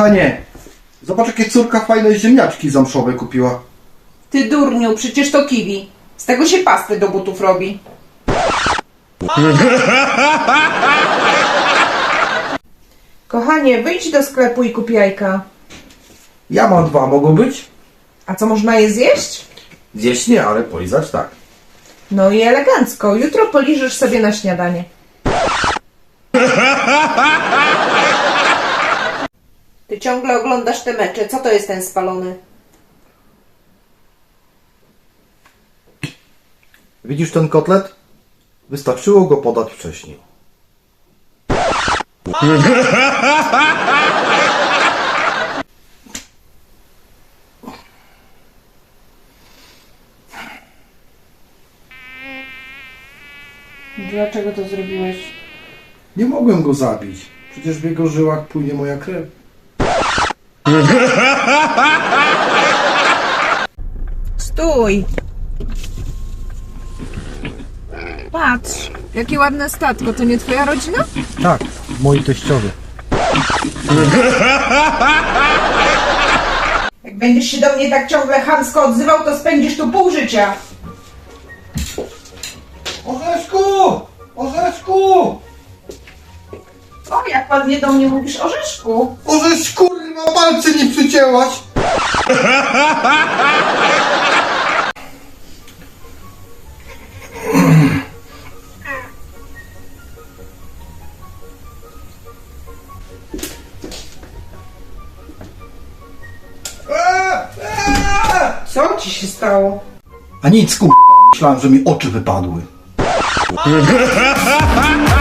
Kochanie, zobacz jakie córka fajne ziemniaczki zamszowe kupiła. Ty durniu, przecież to kiwi. Z tego się pasty do butów robi. Kochanie, wyjdź do sklepu i kup jajka. Ja mam dwa, mogą być? A co można je zjeść? Zjeść nie, ale polizać tak. No i elegancko. Jutro poliżysz sobie na śniadanie. Ty ciągle oglądasz te mecze. Co to jest ten spalony? Widzisz ten kotlet? Wystarczyło go podać wcześniej. Dlaczego to zrobiłeś? Nie mogłem go zabić. Przecież w jego żyłach płynie moja krew. Stój! Patrz, jakie ładne statko. To nie twoja rodzina? Tak, moi teściowie. Jak będziesz się do mnie tak ciągle chamsko odzywał, to spędzisz tu pół życia. Orzeszku! Orzeszku! O, jak ładnie do mnie mówisz, orzeszku. Orzesz kurwa palce nie przycięłaś! Co ci się stało? A nic kurwa, myślałem, że mi oczy wypadły.